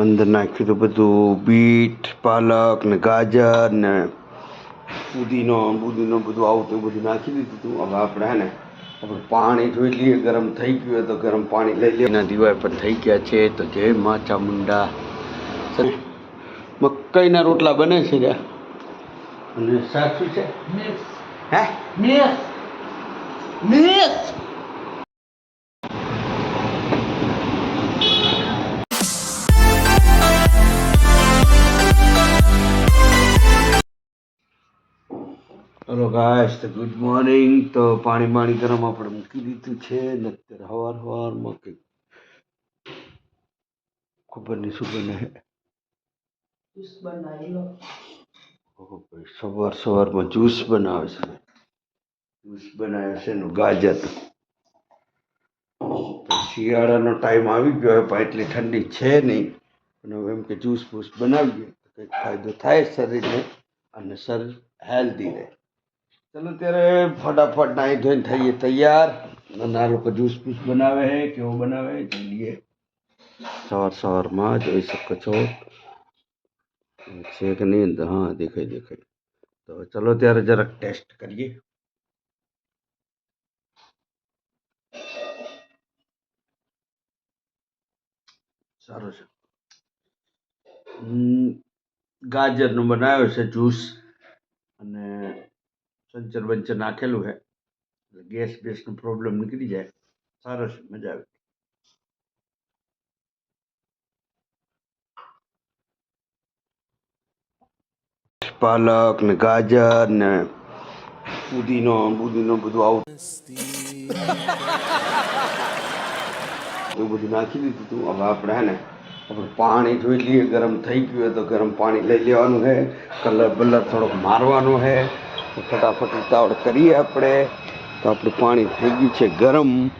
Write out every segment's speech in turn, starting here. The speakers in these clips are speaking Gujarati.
અંદર નાખ્યું હતું બધું બીટ પાલક ને ગાજર ને પુદીનો પુદીનો બધું આવતું બધું નાખી દીધું હતું. હવે આપણે હે ને આપણે પાણી જોઈ લઈએ ગરમ થઈ ગયું હોય તો ગરમ પાણી લઈ લઈએ. એના દિવાળી પણ થઈ ગયા છે તો જય મા ચામુંડા મકાઈના રોટલા બને છે રે. અને સાચું છે? હે? હલો ગાઈસ તો ગુડ મોર્નિંગ તો પાણી પાણી ગરમ આપણે મૂકી દીધું છે. ને અત્યારે હવાર હવારમાં કંઈક ખબર નહીં શું બને? સવાર સવારમાં જ્યુસ બનાવે છે. જ્યુસ બનાવે છે એનું ગાજર. શિયાળાનો ટાઈમ આવી ગયો. હવે પણ એટલી ઠંડી છે નહીં. અને હવે એમ કે જ્યુસ ફૂસ બનાવીએ. તો કંઈક ફાયદો થાય શરીરને અને શરીર હેલ્ધી રહે. ચલો ત્યારે ફટાફટ નાહી ધોઈને થઈએ તૈયાર. અને આ લોકો જ્યુસ પૂસ બનાવે છે, કેવો બનાવે છે, જોઈએ. સવાર સવારમાં જોઈ શકો છો. છે કે નહીં? હા, દેખાય દેખાય. તો ચલો ત્યારે જરાક ટેસ્ટ કરીએ. સારું છે. ગાજરનો બનાવ્યો છે જ્યુસ અને સંચર બંચર નાખેલું છે એટલે ગેસ બેસનો પ્રોબ્લેમ નીકળી જાય. સારો મજા આવે. પાલક ને ગાજર ને પુદીનો પુદીનો બધું આવું. એવું બધું નાખી દીધું હતું હવે આપણે ને, આપણે પાણી જોઈ લઈએ. ગરમ થઈ ગયું હોય તો ગરમ પાણી લઈ લેવાનું છે કલર બલર થોડોક મારવાનો છે ફટાફટ ઉતાવળ કરીએ આપણે. તો આપણું પાણી થઈ ગયું છે ગરમ.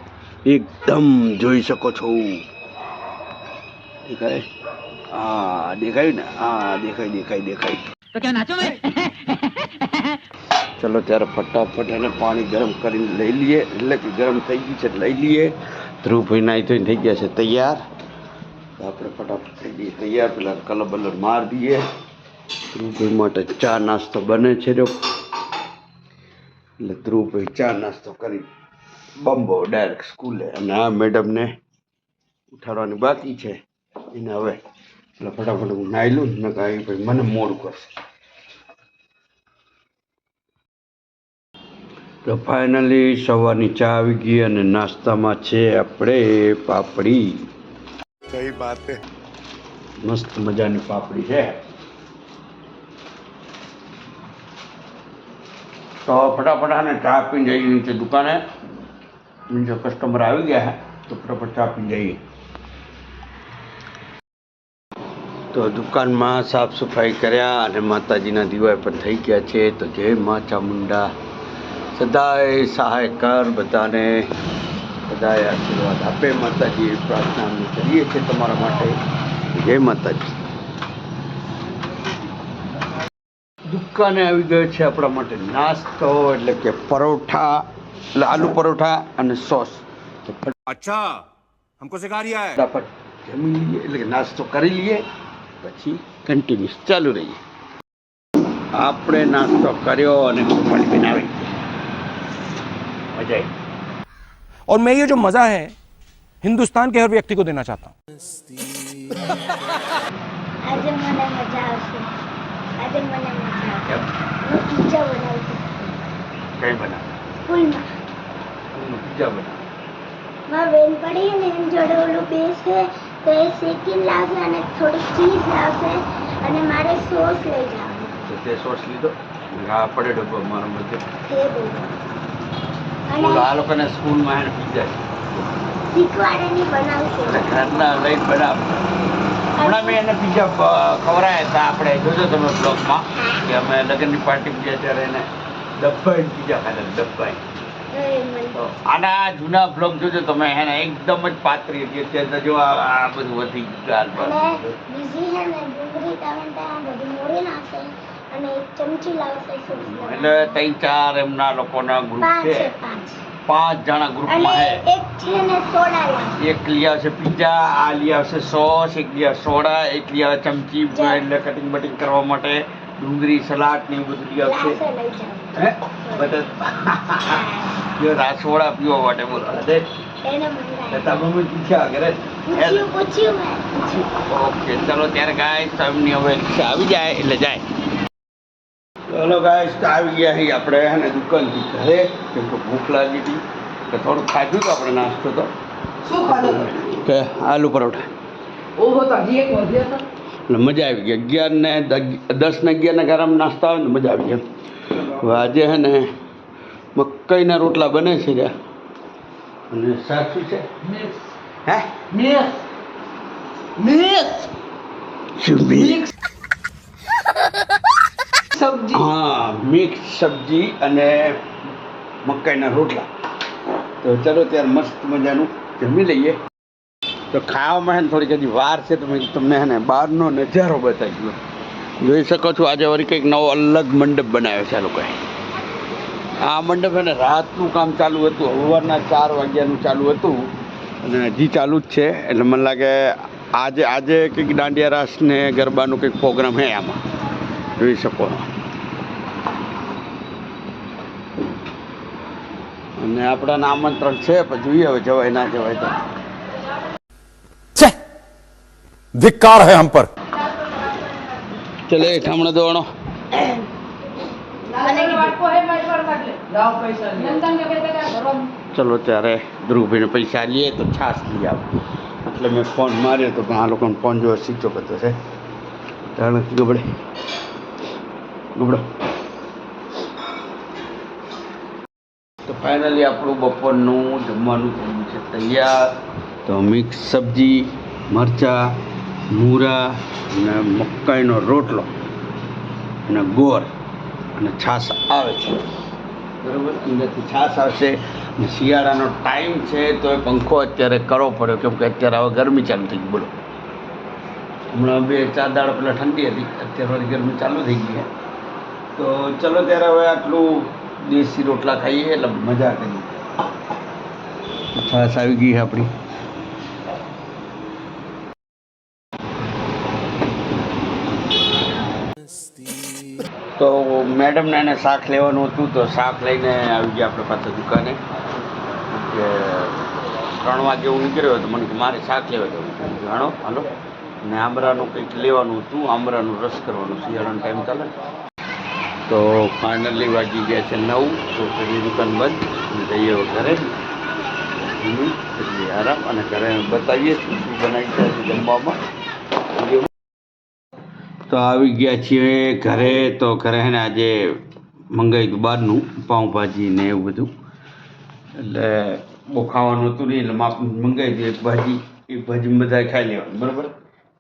એકદમ જોઈ શકો છો. દેખાય? હા દેખાયું ને? હા દેખાય દેખાય દેખાય. ચલો ત્યારે ફટાફટ એને પાણી ગરમ કરીને લઈ લઈએ. એટલે કે ગરમ થઈ ગયું છે લઈ લઈએ. ધ્રુવભાઈ નાહી ધોઈને થઈ ગયા છે તૈયાર. આપણે ફટાફટ થઈ ગઈ તૈયાર. પેલા કલર બલર માર દઈએ. ધ્રુવભાઈ માટે ચા નાસ્તો બને છે જો. એટલે ધ્રુવભાઈ ચા નાસ્તો કરી બમ્બો ડાયરેક્ટ સ્કૂલે. અને આ મેડમને ઉઠાડવાની બાકી છે. એને હવે એટલે ફટાફટ હું નાહી લઉં ને કાંઈ ભાઈ મને મોડ કરશે. તો ફાઇનલી સવારની ચા આવી ગઈ અને નાસ્તામાં છે આપણે પાપડી. મસ્ત મજાની પાપડી છે. તો ફટાફટ આને ચા પીને જઈએ નીચે દુકાને. નીચે કસ્ટમર આવી ગયા તો ફટાફટ ચા પીને જઈએ. તો દુકાનમાં સાફ સફાઈ કર્યા અને માતાજીના દિવાય પણ થઈ ગયા છે. તો જય મા ચામુંડા. સદાય સહાય કર બધાને. બધાએ આશીર્વાદ આપે. માતાજી પ્રાર્થના અમે કરીએ છીએ તમારા માટે. જય માતાજી. દુકાને આવી ગયો છે આપણા માટે નાસ્તો એટલે કે પરોઠા એટલે આલુ પરોઠા અને સોસ તો अच्छा हमको सिखा रिया है ફટાફટ જમી લઈએ એટલે કે નાસ્તો કરી લઈએ પછી કન્ટિન્યુઅસ ચાલુ રહીએ આપણે નાસ્તો કર્યો અને કૃપાલી બનાવી મજા આવી और मैं ये जो मजा है हिंदुस्तान के हर व्यक्ति को देना चाहता हूँ કઈ બનાવ? પીઝા બનાવ. મારા પડી ને એમ જોડે ઓલું બેસે તો એ શેકીને લાવશે અને થોડીક ચીઝ લાવશે અને મારે સોસ લઈ જવાનું. તો તે સોસ લીધો? હા પડે ડબ્બો મારો બધે તે બોલો સ્કૂલ અને આ લોકોને સ્કૂલમાં પીઝા શીખવાડે ની બનાવશે. ઘરના લઈ બનાવ. હમણાં મેં એને બીજા ખવડાયા હતા આપણે. જોજો તમે બ્લોગમાં કે અમે લગ્નની પાર્ટી ગયા ત્યારે એને ડબ્બાઈ બીજા ખાધા ડબ્બાઈ. આના જૂના બ્લોગ જોજો તમે એને એકદમ જ પાતળી હતી. અત્યારે તો જો આ બધું વધી ગયું એટલે ત્રણ ચાર એમના લોકોના ગ્રુપ છે પાંચ જણા ગ્રુપમાં હે. એક છે લઈ આવશે પિઝા આ લઈ આવશે સોસ એક લઈ આવે સોડા એક લઈ આવે ચમચી એટલે કટિંગ બટિંગ કરવા માટે ડુંગળી સલાડ ને એવું બધું લઈ આવશે હે? બધા જો આ સોડા પીવા માટે બોલો. એને તમે પૂછ્યા કરે ઓકે ચલો ત્યારે ગાય તમને હવે આવી જાય એટલે જાય. ચલો ગાય આવી ગયા છીએ આપણે હે દુકાનથી ઘરે. કેમ કે ભૂખ લાગી હતી કે થોડું ખાધું તો આપણે નાસ્તો તો. કે આલુ પરોઠા. એટલે મજા આવી ગઈ. અગિયાર ને દસ ને અગિયાર ને ગરમ નાસ્તા આવે ને મજા આવી ગઈ. આજે હે ને મકાઈના રોટલા બને છે રહ્યા અને સાચું છે? હે? મિક્સ. મિક્સ? મિક્સ. સબ્જી? હા મિક્સ સબ્જી અને મકાઈના રોટલા. તો ચલો ત્યારે મસ્ત મજાનું જમી લઈએ. તો ખાવામાં હે થોડીક હજી વાર છે તો તમને હે ને બહારનો નજારો બતાવી દો જોઈ શકો છો આજે વળી કંઈક નવો અલગ મંડપ બનાવ્યો છે આ લોકોએ. આ મંડપ એને રાતનું કામ ચાલુ હતું સવારના ચાર વાગ્યાનું ચાલુ હતું. અને હજી ચાલુ જ છે, એટલે મને લાગે આજે આજે કંઈક દાંડિયા રાસ ને ગરબાનો કંઈક પ્રોગ્રામ છે આમાં. જોઈ શકો. અને આપણાને આમંત્રણ છે પણ જોઈએ હવે જવાય ના જવાય તો. ધિક્કાર હે હમ પર. ચલે ઠામણે દોણો ચલો ત્યારે ધ્રુવભાઈને પૈસા લઈએ તો છાસ લઈ આવો. એટલે મેં ફોન માર્યો તો પણ આ લોકોને ફોન જોવા શીખતો બધો છે. જાણ ખબર પડે ગબડો તો ફાઇનલી આપણું બપોરનું જમવાનું થયું છે. તૈયાર. તો મિક્સ સબ્જી મરચાં મૂરા અને મકાઈનો રોટલો અને ગોર અને છાશ આવે છે. બરાબર? અંદરથી છાશ આવશે અને શિયાળાનો ટાઈમ છે તો એ પંખો અત્યારે કરવો પડ્યો. કેમ કે અત્યારે હવે ગરમી ચાલુ થઈ ગઈ બોલો. હમણાં બે ચાર દાડા પહેલાં ઠંડી હતી. અત્યારે ગરમી ચાલુ થઈ ગઈ છે. તો ચલો ત્યારે હવે આટલું દેશી રોટલા ખાઈએ એટલે મજા કરીએ. છાશ આવી ગઈ આપણી. તો મેડમને એને શાક લેવાનું હતું તો શાક લઈને આવી ગયા આપણે પાછા દુકાને. કે ત્રણ વાગે હું નીકળ્યો હતો મને કે મારે શાક લેવા જવું જાણો હાલો. ને આમરાનું કંઈક લેવાનું હતું આમરાનું રસ કરવાનું શિયાળાનો ટાઈમ ચાલે. તો ફાઇનલી વાગી ગયા છે નવ પેલી દુકાન બંધ. જઈએ ઘરે. આરામ અને ઘરે બતાવીએ શું શું બનાવી છે જમવામાં. તો આવી ગયા છીએ ઘરે. તો ઘરે ને આજે મંગાવ્યું બહારનું, પાઉંભાજી ને એવું બધું. એટલે બહુ ખાવાનું હતું નહીં, એટલે માપ મંગાવી દીધું એક ભાજી. એક ભાજી બધા ખાઈ લેવાનું, બરાબર?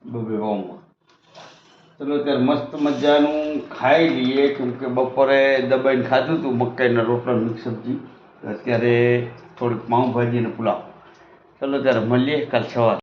બબે પાઉંમાં ચલો ત્યારે મસ્ત મજાનું ખાઈ લઈએ, કેમ કે બપોરે દબાઈને ખાધું હતું મકાઈના રોટલા મિક્સ સબ્જી. અત્યારે થોડીક પાઉંભાજી અને પુલાવ. ચલો ત્યારે મળીએ કાલ સવારે.